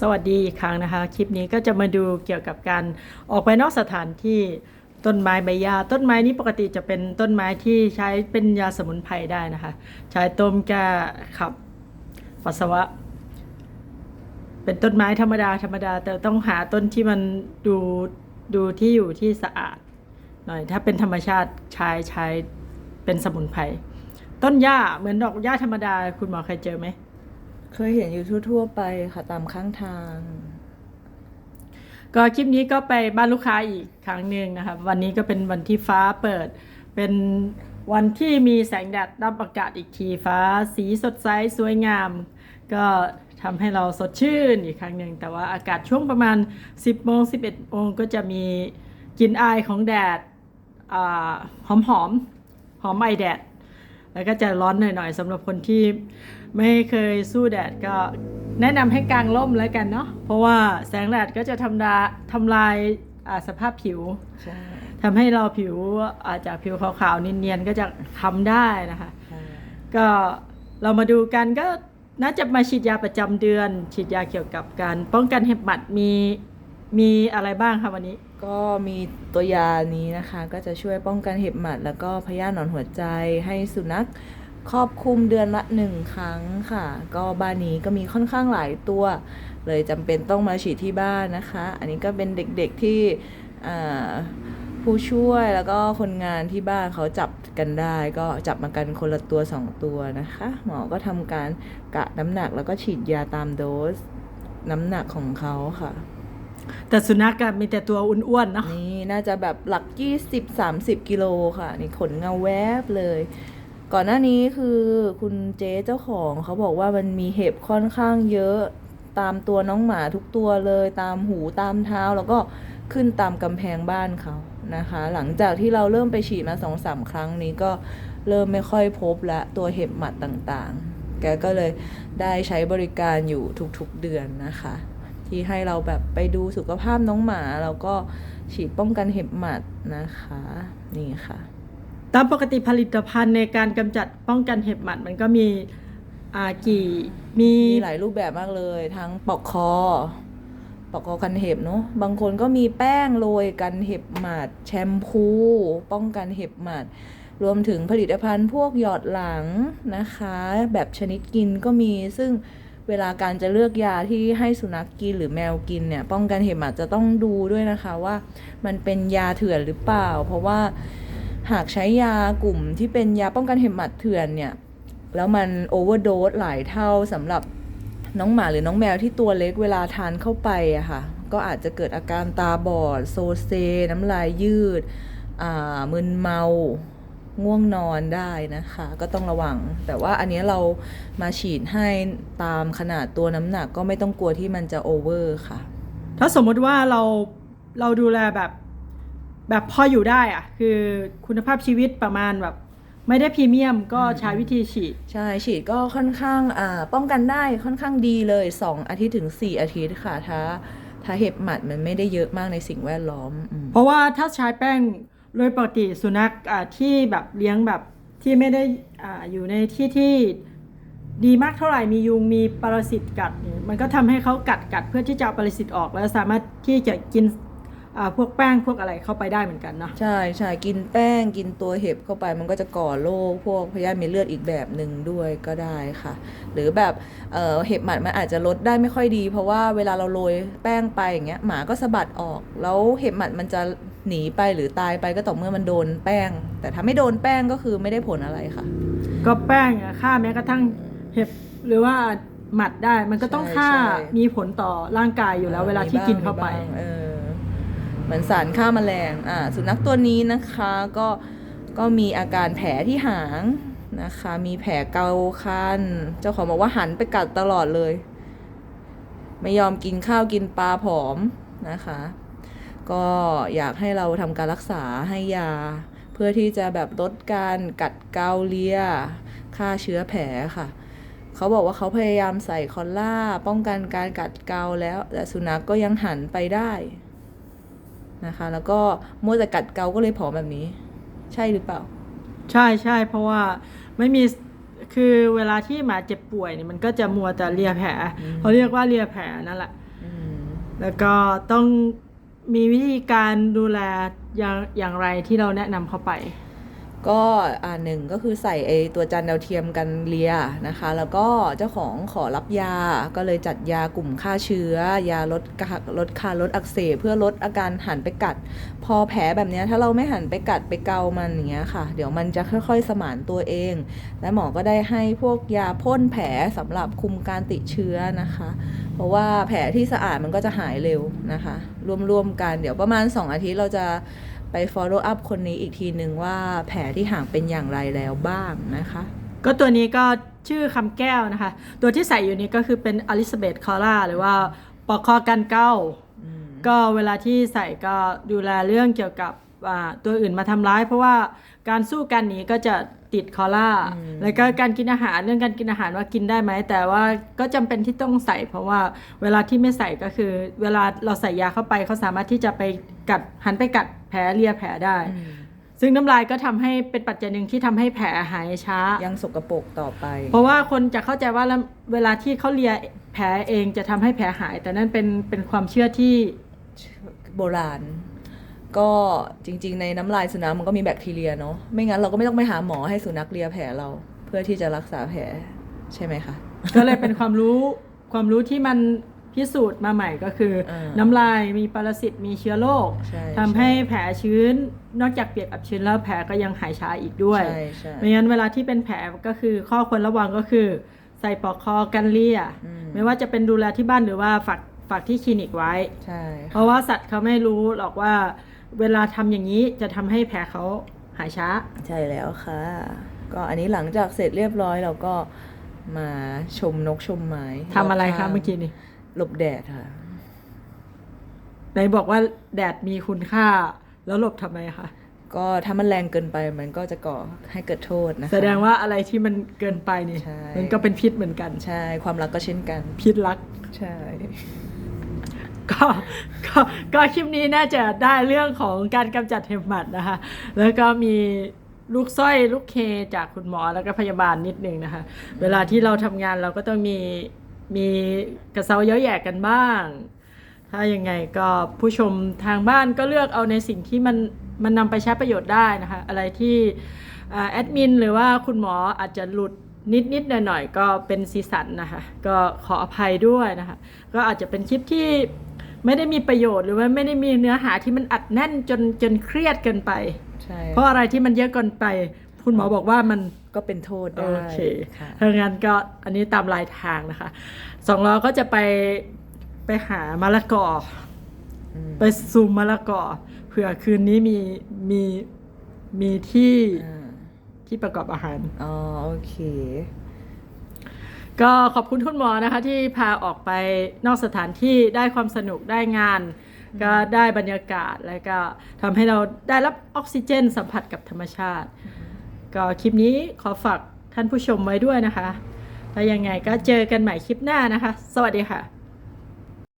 สวัสดีอีกครั้งนะคะ คลิปนี้ก็จะมาดูเกี่ยวกับการออกไปนอกสถานที่ต้นไม้ใบหญ้าต้นไม้นี้ปกติจะเป็นต้นไม้ที่ใช้เป็นยาสมุนไพรได้นะคะ ใช้ต้มแก้ขับปัสสาวะ เป็นต้นไม้ธรรมดาธรรมดา แต่ต้องหาต้นที่มันดูดูที่อยู่ที่สะอาดหน่อยถ้าเป็นธรรมชาติใช้ใช้เป็นสมุนไพรต้นหญ้าเหมือนดอกหญ้าธรรมดาคุณหมอเคยเจอไหม เคยเห็นอยู่ทั่ว ๆ ไปค่ะตามข้างทาง ก็คลิปนี้ก็ไปบ้านลูกค้าอีกครั้งหนึ่งนะครับวันนี้ก็เป็นวันที่ฟ้าเปิด เป็นวันที่มีแสงแดดรับอากาศอีกทีฟ้า สีสดใสสวยงาม ก็ทำให้เราสดชื่นอีกครั้งหนึ่งแต่ว่าอากาศช่วงประมาณ 10โมง11โมงก็จะมีกลิ่นอายของแดดหอมหอมหอมไอแดด แล้วก็จะร้อนหน่อยๆสำหรับคนที่ไม่เคยสู้แดดก็แนะนำให้กางร่มแล้วกันเนาะเพราะว่าแสงแดดก็จะทำลายทำลายอ่าสภาพผิวใช่ทำให้เราผิวอาจจะผิวขาวๆเนียนๆก็จะทำได้นะคะค่ะก็เรามาดูกันก็น่าจะมาฉีดยาประจำเดือน ฉีดยาเกี่ยวกับการป้องกันเห็บหมัดมีมีอะไรบ้างคะวันนี้ ก็มีตัวยานี้นะคะ ก็จะช่วยป้องกันเห็บหมัด แล้วก็พยาธิหนอนหัวใจให้สุนัขครอบคลุมเดือนละหนึ่งครั้งค่ะ ก็บ้านนี้ก็มีค่อนข้างหลายตัว เลยจำเป็นต้องมาฉีดที่บ้านนะคะ อันนี้ก็เป็นเด็กๆที่ผู้ช่วยแล้วก็คนงานที่บ้านเขาจับกันได้ ก็จับมากันคนละตัวสองตัวนะคะ หมอก็ทำการกะน้ำหนักแล้วก็ฉีดยาตามโดส น้ำหนักของเขาค่ะ แต่สุนัขก็มีแต่ตัวอ้วนๆเนาะนี่น่าจะแบบหลัก 20-30 กิโลค่ะ นี่ขนเงาแวบเลย ก่อนหน้านี้คือคุณเจ๊เจ้าของเขาบอกว่ามันมีเห็บค่อนข้างเยอะตามตัวน้องหมาทุกตัวเลยตามหูตามเท้าแล้วก็ขึ้นตามกำแพงบ้านเขานะคะ หลังจากที่เราเริ่มไปฉีดมาสองสามครั้งนี้ก็เริ่มไม่ค่อยพบละตัวเห็บหมัดต่างๆ แกก็เลยได้ใช้บริการอยู่ทุกๆเดือนนะคะ ที่ให้เราแบบไปดูสุขภาพน้องหมา แล้วก็ฉีดป้องกันเห็บหมัดนะคะ นี่ค่ะ ตามปกติผลิตภัณฑ์ในการกำจัดป้องกันเห็บหมัดมันก็มีอ่ากี่มีมีหลายรูปแบบมากเลย ทั้งปอกคอปอกคอกันเห็บเนาะบางคนก็มีแป้งโรยกันเห็บหมัด แชมพู ป้องกันเห็บหมัด รวมถึงผลิตภัณฑ์พวกหยอดหลังนะคะ แบบชนิดกินก็มีซึ่ง เวลาการจะเลือกยาที่ให้สุนัขกกินหรือแมวกินเนี่ย ป้องกันเห็บหมัดจะต้องดูด้วยนะคะว่ามันเป็นยาเถื่อนหรือเปล่า เพราะว่าหากใช้ยากลุ่มที่เป็นยาป้องกันเห็บหมัดเถื่อนเนี่ย แล้วมันโอเวอร์โดสหลายเท่าสำหรับน้องหมาหรือน้องแมวที่ตัวเล็กเวลาทานเข้าไปอะค่ะ ก็อาจจะเกิดอาการตาบอด โซเซ น้ำลายยืดมึนเมา ง่วงนอนได้นะคะ ก็ต้องระวัง แต่ว่าอันนี้เรามาฉีดให้ตามขนาดตัวน้ำหนักก็ไม่ต้องกลัวที่มันจะโอเวอร์ค่ะ ถ้าสมมติว่าเราเราดูแลแบบแบบพออยู่ได้อะคือคุณภาพชีวิตประมาณแบบไม่ได้พรีเมียมก็ใช้วิธีฉีด ใช่ฉีดก็ค่อนข้างอ่าป้องกันได้ค่อนข้างดีเลย 2 อาทิตย์ถึง 4 อาทิตย์ค่ะถ้าถ้าเห็บหมัดมันไม่ได้เยอะมากในสิ่งแวดล้อมอืมเพราะว่าถ้าใช้แป้ง โดยปกติสุนัขที่แบบเลี้ยงแบบที่ไม่ได้ออยู่ในที่ที่ดีมากเท่าไหร่มียุงมีปรสิตกัด มันก็ทำให้เขากัดกัดเพื่อที่จะเอาปรสิตออก แล้วสามารถที่จะกิน พวกแป้งพวกอะไรเข้าไปได้เหมือนกันเนาะใช่ใช่กินแป้งกินตัวเห็บเข้าไปมันก็จะก่อโรคพวกพยาธิเม็ดเลือดอีกแบบหนึ่งด้วยก็ได้ค่ะ หรือแบบเอ่อเห็บหมัดมันอาจจะลดได้ไม่ค่อยดี เพราะว่าเวลาเราโรยแป้งไปอย่างเงี้ยหมาก็สะบัดออก แล้วเห็บหมัดมันจะหนีไปหรือตายไปก็ต่อเมื่อมันโดนแป้ง แต่ถ้าไม่โดนแป้งก็คือไม่ได้ผลอะไรค่ะ ก็แป้งอะฆ่าแม้กระทั่งเห็บหรือว่าหมัดได้มันก็ต้องใช่ฆ่าใช่มีผลต่อร่างกายอยู่แล้ว เวลาที่กินเข้าไปมีบ้งมีบ้งเออ เหมือนสารฆ่าแมลงอ่าสุนัขตัวนี้นะคะก็ก็มีอาการแผลที่หางนะคะ มีแผลเกาคันเจ้าของบอกว่าหันไปกัดตลอดเลย ไม่ยอมกินข้าวกินปลาผอมนะคะ ก็อยากให้เราทำการรักษาให้ยา เพื่อที่จะแบบลดการกัดเกาเลียฆ่าเชื้อแผลค่ะเขาบอกว่าเขาพยายามใส่คอลล่า ป้องกันการกัดเกาแล้ว แต่สุนัขกก็ยังหันไปได้ นะคะ แล้วก็มัวแต่กัดเกาก็เลยผอมแบบนี้ ใช่หรือเปล่า ใช่ใช่เพราะว่าไม่มีคือเวลาที่หมาเจ็บป่วยเนี่ยมันก็จะมัวแต่เลียแผลอืมเขาเรียกว่าเลียแผลนั่นแหละแล้วก็ต้องมีวิธีการดูแลอย่างอย่างไรที่เราแนะนำเข้าไป ก็อ่าหนึ่งก็คือใส่ไอตัวจานดาวเทียมกันเลียนะคะ แล้วก็เจ้าของขอรับยาก็เลยจัดยากลุ่มฆ่าเชื้อ ยาลดกะลดคาลดอักเสบเพื่อลดอาการหันไปกัด พอแผลแบบนี้ถ้าเราไม่หันไปกัดไปเกามันอย่างเงี้ยค่ะ เดี๋ยวมันจะค่อย ๆ สมานตัวเอง และหมอก็ได้ให้พวกยาพ่นแผลสำหรับคุมการติดเชื้อนะคะ เพราะว่าแผลที่สะอาดมันก็จะหายเร็วนะคะ รวมๆกันเดี๋ยวประมาณ 2 อาทิตย์เราจะ ไป follow up คนนี้อีกทีหนึ่งว่าแผลที่ห่างเป็นอย่างไรแล้วบ้างนะคะ ก็ตัวนี้ก็ชื่อคำแก้วนะคะ ตัวที่ใส่อยู่นี้ก็คือเป็นอลิซาเบธคอร่าหรือว่าปอกคอกันเก้าอืมก็เวลาที่ใส่ก็ดูแลเรื่องเกี่ยวกับอ่า ตัวอื่นมาทำร้าย เพราะว่าการสู้กันนี้ก็จะติดคอล่าอืมแล้วก็การกินอาหารเรื่องการกินอาหารว่ากินได้ไหม แต่ว่าก็จำเป็นที่ต้องใส่ เพราะว่าเวลาที่ไม่ใส่ก็คือ เวลาเราใส่ยาเข้าไปเขาสามารถที่จะไปกัดหันไปกัดแผลเลียแผลได้อืมซึ่งน้ำลายก็ทำให้เป็นปัจจัยหนึ่งที่ทำให้แผลหายช้า ยังสกรปรกต่อไป เพราะว่าคนจะเข้าใจว่าแล้วเวลาที่เขาเลียแผลเองจะทำให้แผลหาย แต่นั่นเป็นเป็นความเชื่อที่โบราณ ก็จริง ๆ ในน้ำลายสุนัขมันก็มีแบคทีเรียเนาะไม่งั้นเราก็ไม่ต้องไปหาหมอให้สุนัขเลียแผลเรา เพื่อที่จะรักษาแผลใช่ไหมคะก็เลยเป็นความรู้ความรู้ที่มันพิสูจน์มาใหม่ก็คืออ่าน้ำลายมีปรสิตมีเชื้อโรคใช่ทำให้แผลชื้นนอกจากเปียกอับชื้นแล้วแผลก็ยังหายช้าอีกด้วยใช่ใช่ไม่งั้นเวลาที่เป็นแผลก็คือข้อควรระวังก็คือ ใส่ปลอกคอกันเลี่ยอืมไม่ว่าจะเป็นดูแลที่บ้านหรือว่าฝากฝากที่คลินิกไว้ใช่เพค่ะราะว่าสัตว์เขาไม่รู้หรอกว่า เวลาทำอย่างนี้จะทำให้แผลเขาหายช้า ใช่แล้วค่ะ ก็อันนี้หลังจากเสร็จเรียบร้อยเราก็มาชมนกชมไม้ทำอะไรบคะข้างเมื่อกี้นี้หลบแดดค่ะไหนบอกว่าแดดมีคุณค่า แล้วหลบทำไมคะก็ถ้ามันแรงเกินไปมันก็จะก่อให้เกิดโทษนะคะแสดงว่าอะไรที่มันเกินไปนี่ใช่มันก็เป็นพิษเหมือนกัน ใช่ ความรักก็เช่นกัน พิษรัก ใช่ ก็ก็ก็คลิปนี้น่าจะได้เรื่องของการกำจัดเห็บหมัดนะคะ แล้วก็มีลูกสร้อยลูกเคจากคุณหมอแล้วก็พยาบาลนิดนึงนะคะ เวลาที่เราทำงานเราก็ต้องมีมีกระเซาเย้ยแย่กันบ้าง ถ้ายังไงก็ผู้ชมทางบ้านก็เลือกเอาในสิ่งที่มันมันนำไปใช้ประโยชน์ได้นะคะ อะไรที่อแอดมินหรือว่าคุณหมออาจจะหลุด นิดนิดหน่อยหน่อยๆก็เป็นสีสันนะคะ ก็ขออภัยด้วยนะคะ ก็อาจจะเป็นคลิปที่ไม่ได้มีประโยชน์หรือว่าไม่ได้มีเนื้อหาที่มันอัดแน่นจนจนเครียดเกินไป ใช่ เพราะอะไรที่มันเยอะเกินไป คุณหมอบอกว่ามันก็เป็นโทษโอได้เคค่ะถ้างั้นก็อันนี้ตามลายทางนะคะ สองล้อก็จะไปไปหามะละกออืมไปซูมมะละกอ เผื่อคืนนี้มีมีมีที่อ่า ที่ประกอบอาหาร อ๋อ โอเค ก็ขอบคุณคุณหมอนะคะ ที่พาออกไปนอกสถานที่ได้ความสนุกได้งาน ก็ได้บรรยากาศแล้วก็ทำให้เราได้รับออกซิเจนสัมผัสกับธรรมชาติ ก็คลิปนี้ขอฝากท่านผู้ชมไว้ด้วยนะคะถ้ายังไงก็เจอกันใหม่คลิปหน้านะคะ สวัสดีค่ะ